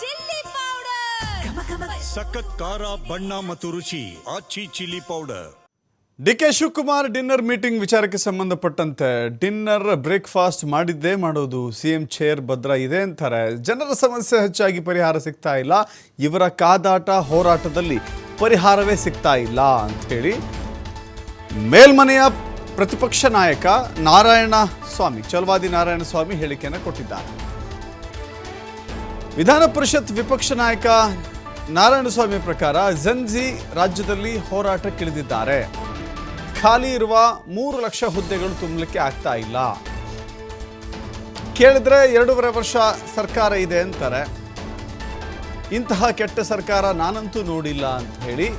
Chilli powder. ಸಖತ್ ಖಾರ ಬಣ್ಣ ಮತ್ತು ರುಚಿ Aachi chilli powder. D K Shivakumar dinner meeting ವಿಚಾರಕ್ಕೆ ಸಂಬಂಧಪಟ್ಟಂತೆ ಡಿನ್ನರ್ ಬ್ರೇಕ್ಫಾಸ್ಟ್ ಮಾಡಿದ್ದೇ ಮಾಡೋದು ಸಿ ಎಂ ಚೇರ್ ಭದ್ರ ಇದೆ ಅಂತಾರೆ. ಜನರ ಸಮಸ್ಯೆ ಹೆಚ್ಚಾಗಿ ಪರಿಹಾರ ಸಿಗ್ತಾ ಇಲ್ಲ. ಇವರ ಕಾದಾಟ ಹೋರಾಟದಲ್ಲಿ ಪರಿಹಾರವೇ ಸಿಗ್ತಾ ಇಲ್ಲ ಹೇಳಿ ಮೇಲ್ಮನೆಯ ಪ್ರತಿಪಕ್ಷ ನಾಯಕ ನಾರಾಯಣ ಸ್ವಾಮಿ ಚಲವಾದಿ ನಾರಾಯಣ ಸ್ವಾಮಿ ಹೇಳಿಕೆಯನ್ನು ಕೊಟ್ಟಿದ್ದಾರೆ. ವಿಧಾನ ಪರಿಷತ್ ವಿಪಕ್ಷ ನಾಯಕ ನಾರಾಯಣಸ್ವಾಮಿ ಪ್ರಕಾರ ಜನ್ಜಿ ರಾಜ್ಯದಲ್ಲಿ ಹೋರಾಟಕ್ಕಿಳಿದಿದ್ದಾರೆ. ಖಾಲಿ ಇರುವ ಮೂರು ಲಕ್ಷ ಹುದ್ದೆಗಳು ತುಂಬಲಿಕ್ಕೆ ಆಗ್ತಾ ಇಲ್ಲ. ಕೇಳಿದ್ರೆ ಎರಡೂವರೆ ವರ್ಷ ಸರ್ಕಾರ ಇದೆ ಅಂತಾರೆ. ಇಂತಹ ಕೆಟ್ಟ ಸರ್ಕಾರ ನಾನಂತೂ ನೋಡಿಲ್ಲ ಅಂತ ಹೇಳಿ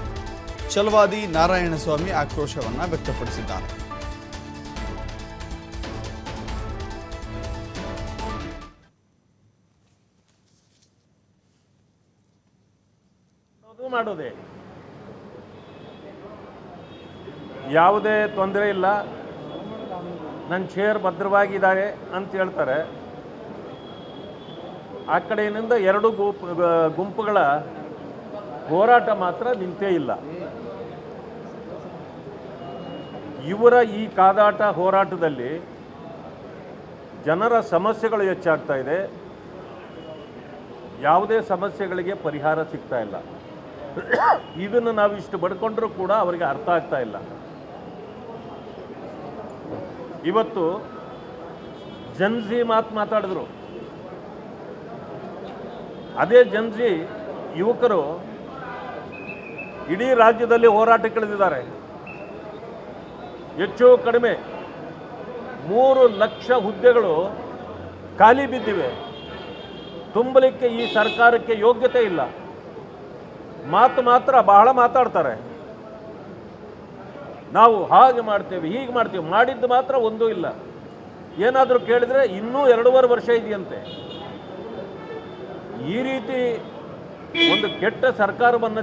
ಚಲವಾದಿ ನಾರಾಯಣಸ್ವಾಮಿ ಆಕ್ರೋಶವನ್ನ ವ್ಯಕ್ತಪಡಿಸಿದ್ದಾರೆ. ಮಾಡೋದೇ. ಯಾವುದೇ ತೊಂದರೆ ಇಲ್ಲ. ನನ್ನ ಚೇರ್ ಭದ್ರವಾಗಿದ್ದಾರೆ ಅಂತ ಹೇಳ್ತಾರೆ. ಆ ಕಡೆಯಿಂದ ಎರಡು ಗುಂಪು ಗುಂಪುಗಳ ಹೋರಾಟ ಮಾತ್ರ ನಿಂತೇ ಇಲ್ಲ. ಇವರ ಈ ಕಾದಾಟ ಹೋರಾಟದಲ್ಲಿ ಜನರ ಸಮಸ್ಯೆಗಳು ಹೆಚ್ಚಾಗ್ತಾ ಇದೆ. ಯಾವುದೇ ಸಮಸ್ಯೆಗಳಿಗೆ ಪರಿಹಾರ ಸಿಗ್ತಾ ಇಲ್ಲ. ಇದನ್ನು ನಾವು ಇಷ್ಟು ಬಡ್ಕೊಂಡ್ರೂ ಕೂಡ ಅವರಿಗೆ ಅರ್ಥ ಆಗ್ತಾ ಇಲ್ಲ. ಇವತ್ತು ಜನ್ಜಿ ಮಾತು ಮಾತಾಡಿದ್ರು. ಅದೇ ಜನ್ಜಿ ಯುವಕರು ಇಡೀ ರಾಜ್ಯದಲ್ಲಿ ಹೋರಾಟಕ್ಕಿಳಿದಿದ್ದಾರೆ ಹೆಚ್ಚು ಕಡಿಮೆ ಮೂರು ಲಕ್ಷ ಹುದ್ದೆಗಳು ಖಾಲಿ ಬಿದ್ದಿವೆ. ತುಂಬಲಿಕ್ಕೆ ಈ ಸರ್ಕಾರಕ್ಕೆ ಯೋಗ್ಯತೆ ಇಲ್ಲ. ಮಾತು ಮಾತ್ರ ಬಹಳ ಮಾತಾಡ್ತಾರೆ. ನಾವು ಹಾಗೆ ಮಾಡ್ತೇವೆ, ಹೀಗೆ ಮಾಡ್ತೇವೆ, ಮಾಡಿದ್ದು ಮಾತ್ರ ಒಂದೂ ಇಲ್ಲ. ಏನಾದರೂ ಕೇಳಿದರೆ ಇನ್ನೂ ಎರಡೂವರೆ ವರ್ಷ ಇದೆಯಂತೆ. ಈ ರೀತಿ ಒಂದು ಕೆಟ್ಟ ಸರ್ಕಾರವನ್ನು